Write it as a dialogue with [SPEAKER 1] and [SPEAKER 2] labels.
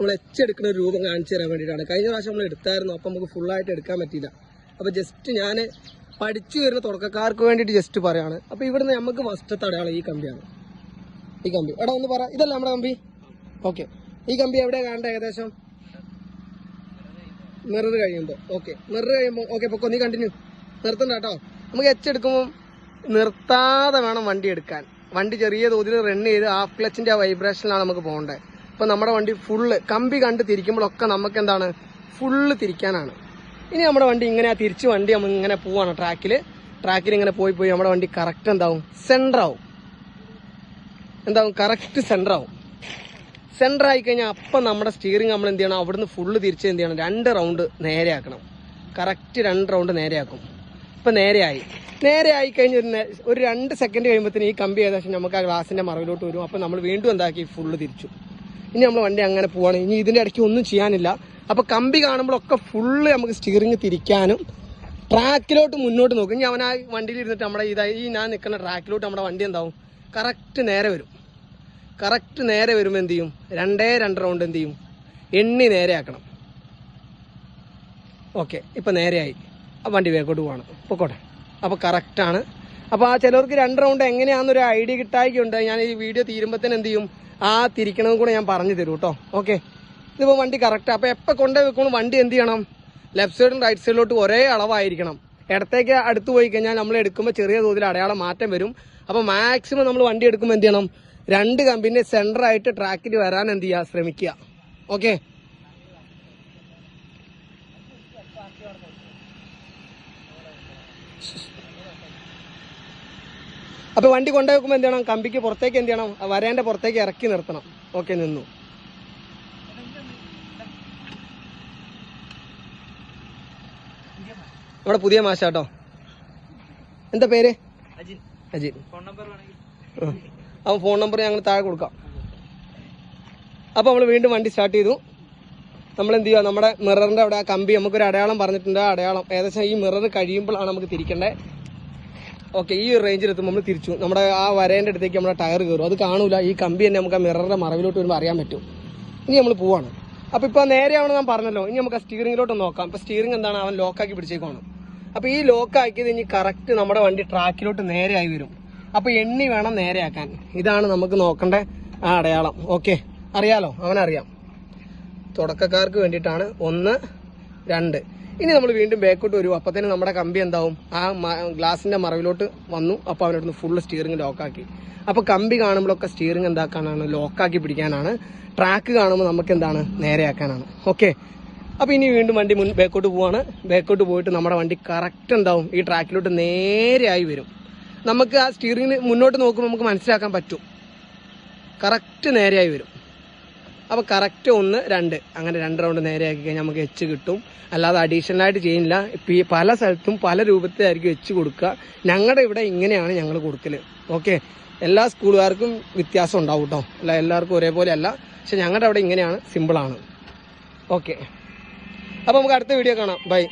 [SPEAKER 1] നമ്മൾ എച്ചെടുക്കുന്ന ഒരു രൂപം കാണിച്ചു തരാൻ വേണ്ടിയിട്ടാണ്. കഴിഞ്ഞ പ്രാവശ്യം നമ്മൾ എടുത്തായിരുന്നു അപ്പം നമുക്ക് ഫുള്ളായിട്ട് എടുക്കാൻ പറ്റിയില്ല. അപ്പോൾ ജസ്റ്റ് ഞാൻ പഠിച്ചു വരുന്ന തുടക്കക്കാർക്ക് വേണ്ടിയിട്ട് ജസ്റ്റ് പറയാണ്. അപ്പോൾ ഇവിടുന്ന് നമുക്ക് ഫസ്റ്റത്തെ അടയാളം ഈ കമ്പിയാണ് ഈ കമ്പി. എടാ ഒന്ന് പറ. ഇതല്ല നമ്മുടെ കമ്പി? ഓക്കെ ഈ കമ്പി എവിടെയാണ് കാണേണ്ടത് ഏകദേശം? മിറർ കഴിയുമ്പോൾ ഓക്കെ മിറർ കഴിയുമ്പോൾ ഓക്കെ പൊക്കോ നീ കണ്ടിന്യൂ നിർത്തണ്ട കേട്ടോ. നമുക്ക് എച്ചെടുക്കുമ്പോൾ നിർത്താതെ വേണം വണ്ടി എടുക്കാൻ. വണ്ടി ചെറിയ തോതിൽ റൺ ചെയ്ത് ഹാഫ് ക്ലച്ചിന്റെ ആ വൈബ്രേഷനിലാണ് നമുക്ക് പോകേണ്ടത് ഇപ്പൊ നമ്മുടെ വണ്ടി ഫുള്ള് കമ്പി കണ്ട് തിരിക്കുമ്പോഴൊക്കെ നമുക്ക് എന്താണ് ഫുള്ള് തിരിക്കാനാണ്. ഇനി നമ്മുടെ വണ്ടി ഇങ്ങനെ തിരിച്ച് വണ്ടി നമ്മൾ ഇങ്ങനെ പോവാണ് ട്രാക്കിൽ ട്രാക്കിൽ ഇങ്ങനെ പോയി പോയി നമ്മുടെ വണ്ടി കറക്റ്റ് എന്താവും? സെന്റർ ആവും. എന്താവും? കറക്റ്റ് സെന്റർ ആവും. സെന്റർ ആയി കഴിഞ്ഞാൽ അപ്പം നമ്മുടെ സ്റ്റിയറിംഗ് നമ്മൾ എന്ത് ചെയ്യണം? അവിടുന്ന് ഫുള്ള് തിരിച്ച് എന്ത് ചെയ്യണം? രണ്ട് റൗണ്ട് നേരെയാക്കണം കറക്റ്റ് രണ്ട് റൗണ്ട് നേരെയാക്കും ഇപ്പം നേരെയായി നേരെ ആയി കഴിഞ്ഞ് ഒരു ഒരു രണ്ട് സെക്കൻഡ് കഴിയുമ്പോഴത്തേന് ഈ കമ്പി ഏകദേശം നമുക്ക് ആ ഗ്ലാസിന്റെ മറവിലോട്ട് വരും. അപ്പോൾ നമ്മൾ വീണ്ടും എന്താക്കി? ഫുള്ള് തിരിച്ചു. ഇനി നമ്മൾ വണ്ടി അങ്ങനെ പോവാണ്. ഇനി ഇതിന്റെ ഇടയ്ക്ക് ഒന്നും ചെയ്യാനില്ല. അപ്പൊ കമ്പി കാണുമ്പോഴൊക്കെ ഫുള്ള് നമുക്ക് സ്റ്റിയറിങ് തിരിക്കാനും ട്രാക്കിലോട്ട് മുന്നോട്ട് നോക്കും. ഇനി അവൻ ആ വണ്ടിയിൽ ഇരുന്നിട്ട് നമ്മുടെ ഇതായി ഈ ഞാൻ നിൽക്കുന്ന ട്രാക്കിലോട്ട് നമ്മുടെ വണ്ടി എന്താവും? കറക്റ്റ് നേരെ വരും. കറക്റ്റ് നേരെ വരുമ്പോൾ എന്ത് ചെയ്യും? രണ്ടേ രണ്ട് റൗണ്ട് എന്ത് ചെയ്യും? എണ്ണി നേരെയാക്കണം ഓക്കെ ഇപ്പം നേരെയായി ആ വണ്ടി വേഗോട്ട് പോവാണ്. പൊക്കോട്ടെ. അപ്പോൾ കറക്റ്റാണ് അപ്പോൾ ആ ചിലർക്ക് രണ്ട് റൗണ്ട് എങ്ങനെയാണെന്നൊരു ഐഡിയ കിട്ടായിക്കുണ്ട് ഞാൻ ഈ വീഡിയോ തീരുമ്പോഴത്തേന് എന്ത് ചെയ്യും? ആ തിരിക്കണതും കൂടെ ഞാൻ പറഞ്ഞു തരൂ കേട്ടോ ഓക്കെ ഇതിപ്പോൾ വണ്ടി കറക്റ്റ് അപ്പോൾ എപ്പോൾ കൊണ്ടേ വെക്കണം വണ്ടി എന്ത് ചെയ്യണം? ലെഫ്റ്റ് സൈഡും റൈറ്റ് സൈഡിലോട്ട് ഒരേ അളവായിരിക്കണം. ഇടത്തേക്ക് അടുത്ത് പോയി കഴിഞ്ഞാൽ നമ്മൾ എടുക്കുമ്പോൾ ചെറിയ തോതിൽ അടയാളം മാറ്റം വരും. അപ്പോൾ മാക്സിമം നമ്മൾ വണ്ടി എടുക്കുമ്പോൾ എന്ത് ചെയ്യണം? രണ്ട് കമ്പിന്റെ സെന്റർ ആയിട്ട് ട്രാക്കിൽ വരാൻ എന്ത് ചെയ്യുക ശ്രമിക്കുക. ഓക്കെ അപ്പൊ വണ്ടി കൊണ്ടു വെക്കുമ്പോൾ എന്ത് ചെയ്യണം? കമ്പിക്ക് പുറത്തേക്ക് എന്ത് ചെയ്യണം? ആ വരേന്റെ പുറത്തേക്ക് ഇറക്കി നിർത്തണം. ഓക്കെ നിന്നു. ഇവിടെ പുതിയ മാഷ കേട്ടോ എന്താ പേര്? അജിൻ. അപ്പൊ അവൻ ഫോൺ നമ്പർ ഞങ്ങൾ താഴെ കൊടുക്കാം. അപ്പോൾ നമ്മൾ വീണ്ടും വണ്ടി സ്റ്റാർട്ട് ചെയ്തു. നമ്മൾ എന്ത് ചെയ്യുക നമ്മുടെ മിററിന്റെ അവിടെ ആ കമ്പി നമുക്കൊരു അടയാളം പറഞ്ഞിട്ടുണ്ട്. ആ അടയാളം ഏകദേശം ഈ മിറർ കഴിയുമ്പോഴാണ് നമുക്ക് തിരിക്കേണ്ടത്. ഓക്കെ ഈ റേഞ്ചിൽ എത്തുമ്പോൾ നമ്മൾ തിരിച്ചു. നമ്മുടെ ആ വരേന്റെ അടുത്തേക്ക് നമ്മുടെ ടയർ കയറും അത് കാണൂല. ഈ കമ്പി തന്നെ നമുക്ക് ആ മിററിന്റെ മറവിലോട്ട് വരുമ്പോൾ അറിയാൻ പറ്റും. ഇനി നമ്മൾ പോവാണ്. അപ്പോൾ ഇപ്പോൾ നേരെയാണ് ഞാൻ പറഞ്ഞല്ലോ. ഇനി നമുക്ക് ആ സ്റ്റിയറിംഗിലോട്ട് നോക്കാം. ഇപ്പോൾ സ്റ്റിയറിംഗ് എന്താണ്? അവൻ ലോക്കാക്കി പിടിച്ചേക്കാണ് അപ്പോൾ ഈ ലോക്കാക്കിയത് ഇനി കറക്റ്റ് നമ്മുടെ വണ്ടി ട്രാക്കിലോട്ട് നേരെയായി വരും. അപ്പോൾ എണ്ണി വേണം നേരെയാക്കാൻ. ഇതാണ് നമുക്ക് നോക്കേണ്ട ആ അടയാളം. ഓക്കെ അറിയാലോ? അവനറിയാം. തുടക്കക്കാർക്ക് വേണ്ടിയിട്ടാണ് ഒന്ന് രണ്ട്. ഇനി നമ്മൾ വീണ്ടും ബാക്കോട്ട് വരും. അപ്പത്തേന് നമ്മുടെ കമ്പി എന്താവും? ആ ഗ്ലാസിന്റെ മറവിലോട്ട് വന്നു. അപ്പോൾ അവനടുന്ന് ഫുൾ സ്റ്റിയറിംഗ് ലോക്കാക്കി അപ്പോൾ കമ്പി കാണുമ്പോഴൊക്കെ സ്റ്റിയറിംഗ് എന്താക്കാനാണ്? ലോക്കാക്കി പിടിക്കാനാണ്. ട്രാക്ക് കാണുമ്പോൾ നമുക്ക് എന്താണ്? നേരെയാക്കാനാണ്. ഓക്കെ അപ്പോൾ ഇനി വീണ്ടും വണ്ടി മുൻ ബാക്കോട്ട് പോവാണ്. ബാക്കോട്ട് പോയിട്ട് നമ്മുടെ വണ്ടി കറക്റ്റ് എന്താവും? ഈ ട്രാക്കിലോട്ട് നേരെയായി വരും. നമുക്ക് ആ സ്റ്റിയറിംഗിന് മുന്നോട്ട് നോക്കുമ്പോൾ നമുക്ക് മനസ്സിലാക്കാൻ പറ്റും. കറക്റ്റ് നേരെയായി വരും. അപ്പോൾ കറക്റ്റ് ഒന്ന് രണ്ട്. അങ്ങനെ രണ്ട് റൗണ്ട് നേരെയാക്കി കഴിഞ്ഞാൽ നമുക്ക് എച്ച് കിട്ടും. അല്ലാതെ അഡീഷണൽ ആയിട്ട് ചെയ്യുന്നില്ല ഇപ്പം ഈ പല സ്ഥലത്തും പല രൂപത്തിലായിരിക്കും എച്ച് കൊടുക്കുക. ഞങ്ങളുടെ ഇവിടെ ഇങ്ങനെയാണ് ഞങ്ങൾ കൊടുക്കൽ ഓക്കെ എല്ലാ സ്കൂളുകാർക്കും വ്യത്യാസം ഉണ്ടാവും കേട്ടോ അല്ല എല്ലാവർക്കും ഒരേപോലെ അല്ല. പക്ഷെ ഞങ്ങളുടെ അവിടെ ഇങ്ങനെയാണ്. സിമ്പിളാണ് ഓക്കെ അപ്പോൾ നമുക്ക് അടുത്ത വീഡിയോ കാണാം. ബൈ